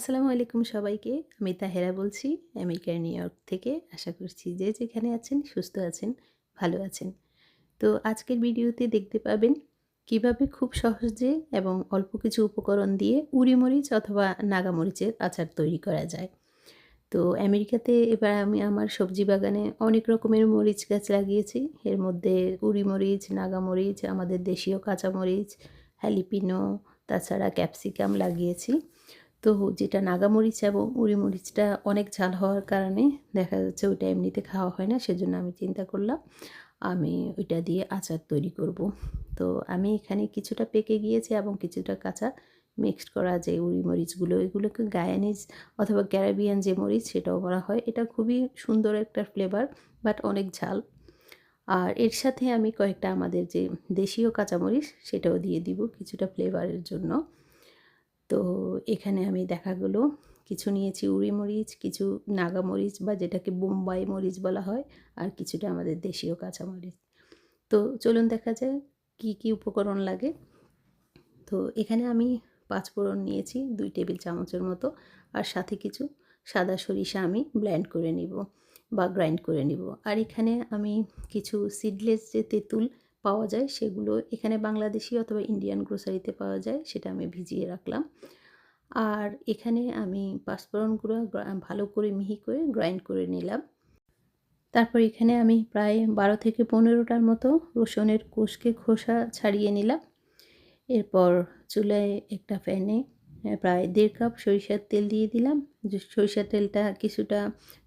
আসসালামু আলাইকুম সবাইকে। আমি তাহেরা বলছি আমেরিকার নিউ ইয়র্ক থেকে। আশা করছি যে যেখানে আছেন সুস্থ আছেন, ভালো আছেন। তো আজকের ভিডিওতে দেখতে পাবেন কীভাবে খুব সহজে এবং অল্প কিছু উপকরণ দিয়ে উড়ি মরিচ অথবা নাগামরিচের আচার তৈরি করা যায়। তো আমেরিকাতে এবার আমি আমার সবজি বাগানে অনেক রকমের মরিচ গাছ লাগিয়েছি। এর মধ্যে উড়ি মরিচ নাগামরিচ আমাদের দেশীয় কাঁচামরিচ হ্যালিপিনো, তাছাড়া ক্যাপসিকাম লাগিয়েছি। তো যেটা নাগামরিচ এবং উড়ি মরিচটা অনেক ঝাল হওয়ার কারণে দেখা যাচ্ছে ওইটা এমনিতে খাওয়া হয় না, সেজন্য আমি চিন্তা করলাম আমি ওইটা দিয়ে আচার তৈরি করব। তো আমি এখানে কিছুটা পেকে গিয়েছে এবং কিছুটা কাঁচা মিক্সড করা যে উড়ি মরিচগুলো এগুলোকে গায়ানিজ অথবা ক্যারাবিয়ান যে মরিচ সেটাও বলা হয়। এটা খুবই সুন্দর একটা ফ্লেভার বাট অনেক ঝাল। আর এর সাথে আমি কয়েকটা আমাদের যে দেশীয় কাঁচামরিচ সেটাও দিয়ে দিব কিছুটা ফ্লেভারের জন্য। তো এখানে আমি দেখা গেলো কিছু নিয়েছি উড়ি মরিচ, কিছু নাগা মরিচ বা যেটাকে বোম্বাই মরিচ বলা হয়, আর কিছুটা আমাদের দেশীয় কাঁচামরিচ তো চলুন দেখা যায় কি কি উপকরণ লাগে। তো এখানে আমি পাঁচ ফোড়ন নিয়েছি, দুই টেবিল চামচের মতো, আর সাথে কিছু সাদা সরিষা আমি ব্ল্যান্ড করে নিব বা গ্রাইন্ড করে নিব। আর এখানে আমি কিছু সিডলেস যে তেঁতুল পাওয়া যায়, সেগুলো এখানে বাংলাদেশি অথবা ইন্ডিয়ান গ্রোসারিতে পাওয়া যায়, সেটা আমি ভিজিয়ে রাখলাম। আর এখানে আমি পাঁচফোড়নগুলো ভালো করে মিহি করে গ্রাইন্ড করে নিলাম। তারপর এখানে আমি প্রায় বারো থেকে পনেরোটার মতো রসুনের কোষকে খোসা ছাড়িয়ে নিলাম। এরপর চুলায় একটা ফ্যানে প্রায় দেড় কাপ সরিষার তেল দিয়ে দিলাম। সরিষার তেলটা কিছুটা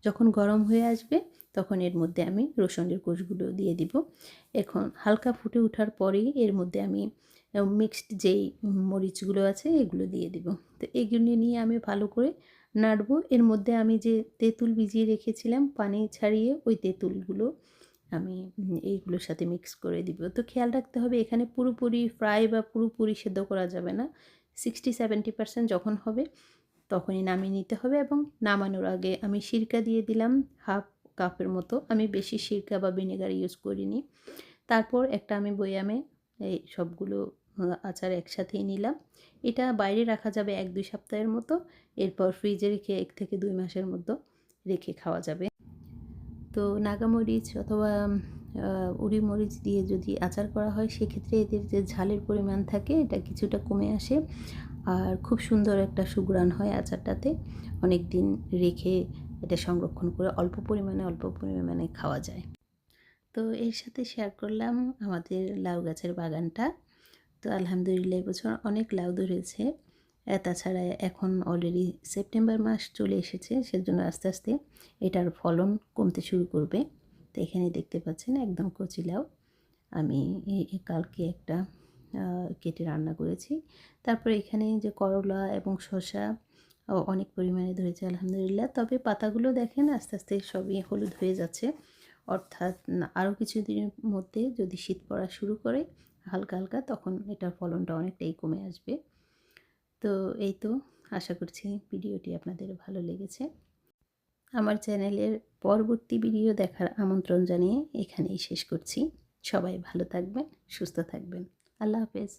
যখন গরম হয়ে আসবে, তখন এর মধ্যে আমি রসুনের কোষগুলো দিয়ে দিব। এখন হালকা ফুটে ওঠার পরেই এর মধ্যে আমি মিক্সড যেই মরিচগুলো আছে, এগুলো দিয়ে দিব। তো এগুলো নিয়ে আমি ভালো করে নাড়বো। এর মধ্যে আমি যে তেঁতুল ভিজিয়ে রেখেছিলাম, পানি ছাড়িয়ে ওই তেঁতুলগুলো আমি এইগুলোর সাথে মিক্স করে দিব। তো খেয়াল রাখতে হবে, এখানে পুরোপুরি ফ্রাই বা পুরোপুরি সেদ্ধ করা যাবে না। সিক্সটি সেভেন্টি পার্সেন্ট যখন হবে, তখনই নামিয়ে নিতে হবে এবং নামানোর আগে আমি সিরকা দিয়ে দিলাম হাফ কাপের মতো। আমি বেশি সিরকা বা ভিনেগার ইউজ করিনি। তারপর একটা আমি বয়ামে এই সবগুলো আচার একসাথেই নিলাম। এটা বাইরে রাখা যাবে এক, দুই সপ্তাহের মতো। এরপর ফ্রিজে রেখে এক থেকে দুই মাসের মতো রেখে খাওয়া যাবে। তো নাগামরিচ অথবা উড়ি মরিচ দিয়ে যদি আচার করা হয়, সেক্ষেত্রে এদের যে ঝালের পরিমাণ থাকে, এটা কিছুটা কমে আসে। আর খুব সুন্দর একটা সুগ্রাণ হয় আচারটাতে। অনেক দিন রেখে এটা সংরক্ষণ করে অল্প পরিমাণে অল্প পরিমাণে খাওয়া যায়। তো এর সাথে শেয়ার করলাম আমাদের লাউ গাছের বাগানটা। তো আলহামদুলিল্লাহ এবছর অনেক লাউ ধরেছে। তাছাড়া এখন অলরেডি সেপ্টেম্বর মাস চলে এসেছে, সেজন্য আস্তে আস্তে এটার ফলন কমতে শুরু করবে। তো এখানে দেখতে পাচ্ছেন একদম কচি লাউ আমি কালকে একটা কেটে রান্না করেছি। তারপরে এখানে যে করলা এবং শসা অনেক পরিমাণে ধরেছে আলহামদুলিল্লাহ। তবে পাতাগুলো দেখেন আস্তে আস্তে সবই হলুদ হয়ে যাচ্ছে। অর্থাৎ আরও কিছুদিনের মধ্যে যদি শীত পড়া শুরু করে হালকা হালকা, তখন এটার ফলনটা অনেকটাই কমে আসবে। তো এই তো, আশা করছি ভিডিওটি আপনাদের ভালো লেগেছে। আমার চ্যানেলের পরবর্তী ভিডিও দেখার আমন্ত্রণ জানিয়ে এখানেই শেষ করছি। সবাই ভালো থাকবেন, সুস্থ থাকবেন। আল্লাহ হাফেজ।